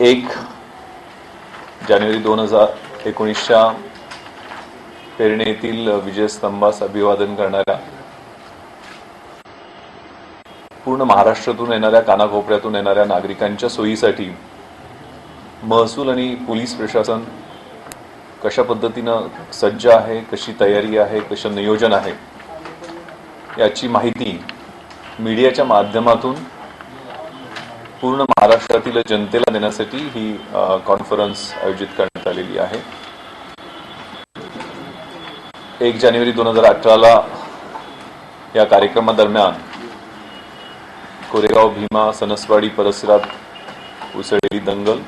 एक जानेवारी दोन हजार एकोणीसच्या पेरणे येथील विजयस्तंभास अभिवादन करणाऱ्या पूर्ण महाराष्ट्रातून येणाऱ्या कानाकोपऱ्यातून येणाऱ्या नागरिकांच्या सोयीसाठी महसूल आणि पोलीस प्रशासन कशा पद्धतीनं सज्ज आहे कशी तयारी आहे कसं नियोजन आहे याची माहिती मीडियाच्या माध्यमातून पूर्ण महाराष्ट्रातील जनतेला देण्यासाठी ही कॉन्फरन्स आयोजित करण्यात आलेली आहे. एक जानेवारी दोन हजार अठराला या कार्यक्रमादरम्यान कोरेगाव भीमा सनसवाडी परिसरात उसळलेली दंगल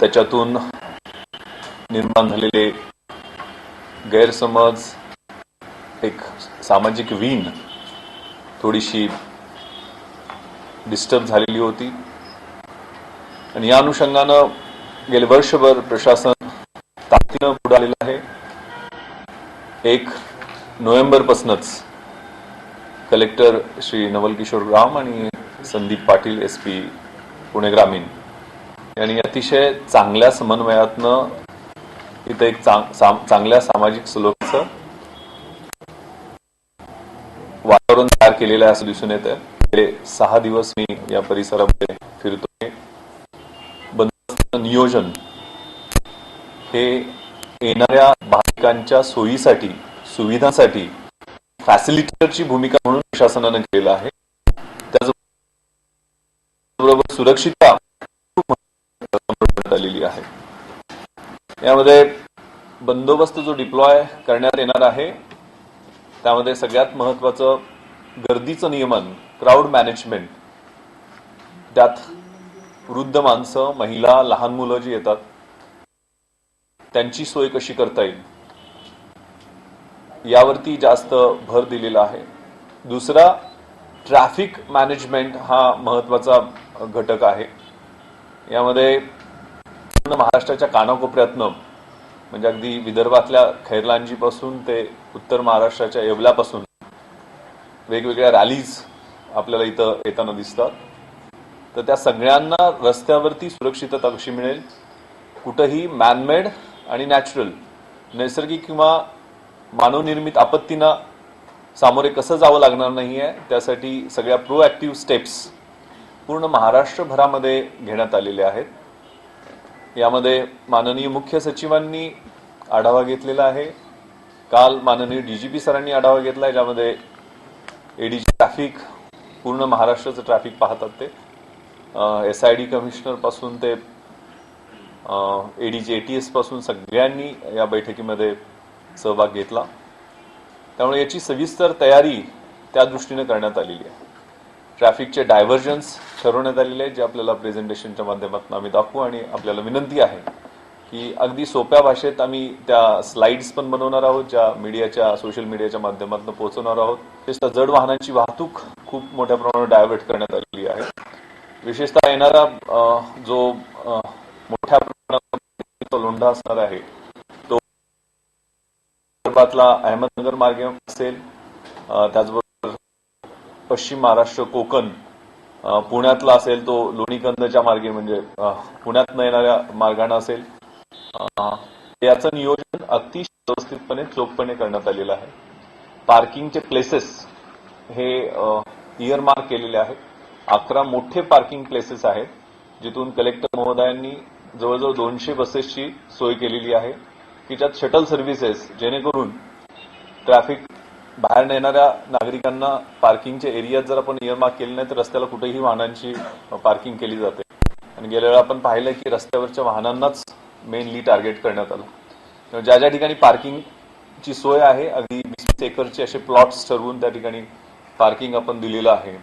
त्याच्यातून निर्माण झालेले गैरसमज एक सामाजिक वीण थोडीशी डिस्टर्ब झालेली होती. आणि या अनुषंगानं गेले वर्षभर प्रशासन ताकदीनं पुढे आलेलं आहे. एक नोव्हेंबरपासूनच कलेक्टर श्री नवल किशोर राम आणि संदीप पाटील एस पी पुणे ग्रामीण यांनी अतिशय चांगल्या समन्वयातनं इथं एक चांग- चांगल्या सामाजिक सुलभचं वातावरण तयार केलेलं आहे असं दिसून येतं गेले सहा दिवस मी या परिसरामध्ये फिरतोय. बंदोबस्त नियोजन हे येणाऱ्या भाविकांच्या सोयीसाठी सुविधांसाठी फॅसिलिटेटरची भूमिका म्हणून प्रशासनानं केलेलं आहे. त्याचबरोबर सुरक्षितता आलेली आहे. यामध्ये बंदोबस्त जो डिप्लॉय करण्यात येणार आहे त्यामध्ये सगळ्यात महत्वाचं गर्दीचं नियमन क्राऊड मॅनेजमेंट त्यात वृद्ध माणसं महिला लहान मुलं जी येतात त्यांची सोय कशी करता येईल? यावरती जास्त भर दिलेला आहे. दुसरा ट्रॅफिक मॅनेजमेंट हा महत्त्वाचा घटक आहे. यामध्ये पूर्ण महाराष्ट्राच्या कानाकोपऱ्यातनं म्हणजे अगदी विदर्भातल्या खैरलांजीपासून ते उत्तर महाराष्ट्राच्या येवल्यापासून वेगवेगळ्या रॅलीज आपल्याला इथं येताना दिसतात. तर त्या सगळ्यांना रस्त्यावरती सुरक्षितता कशी मिळेल? कुठंही मॅनमेड आणि नॅचरल नैसर्गिक किंवा मानवनिर्मित आपत्तींना सामोरे कसं जावं लागणार नाही आहे त्यासाठी सगळ्या प्रोॲक्टिव्ह स्टेप्स पूर्ण महाराष्ट्रभरामध्ये घेण्यात आलेल्या आहेत. यामध्ये माननीय मुख्य सचिवांनी आढावा घेतलेला आहे. काल माननीय डी जी पी सरांनी आढावा घेतला आहे ज्यामध्ये एडीजी ट्रॅफिक पूर्ण महाराष्ट्राचं ट्रॅफिक पाहतात ते. एस आय डी कमिशनरपासून ते एडीजी एटीएसपासून सगळ्यांनी या बैठकीमध्ये सहभाग घेतला. त्यामुळे याची सविस्तर तयारी त्या दृष्टीने करण्यात आलेली आहे. ट्रॅफिकचे डायव्हर्जन्स ठरवण्यात आलेले आहेत जे आपल्याला प्रेझेंटेशनच्या माध्यमातून आम्ही दाखवू आणि आपल्याला विनंती आहे. की अगदी सोप्या भाषेत आम्ही त्या स्लाइड्स पण बनवणार आहोत ज्या मीडियाच्या सोशल मीडियाच्या माध्यमातून पोहोचवणार आहोत. विशेषतः जड वाहनांची वाहतूक खूप मोठ्या प्रमाणात डायव्हर्ट करण्यात आलेली आहे. विशेषतः येणारा जो मोठ्या प्रमाणात लोंढा असणार आहे तो विदर्भातला अहमदनगर मार्गे असेल त्याचबरोबर पश्चिम महाराष्ट्र कोकण पुण्यातला असेल तो लोणीकंदच्या मार्गे म्हणजे पुण्यातनं येणाऱ्या मार्गाने असेल. याचं नियोजन अतिशय व्यवस्थितपणे चोखपणे करण्यात आलेलं आहे. पार्किंगचे प्लेसेस हे इयरमार्क केलेले आहेत. अकरा मोठे पार्किंग प्लेसेस आहेत जिथून कलेक्टर महोदयांनी जवळजवळ दोनशे बसेसची सोय केलेली आहे की ज्यात शटल सर्व्हिसेस जेणेकरून ट्रॅफिक बाहेर नेणाऱ्या नागरिकांना पार्किंगच्या एरियात जर आपण इयरमार्क केले नाही तर रस्त्याला कुठेही वाहनांची पार्किंग केली जाते. आणि गेल्या वेळा आपण पाहिलं की रस्त्यावरच्या वाहनांनाच मेनली टार्गेट करण्यात आलं. ज्या ज्या ठिकाणी पार्किंगची सोय आहे अगदी वीस एकरचे असे प्लॉट्स ठरवून त्या ठिकाणी पार्किंग आपण दिलेलं आहे.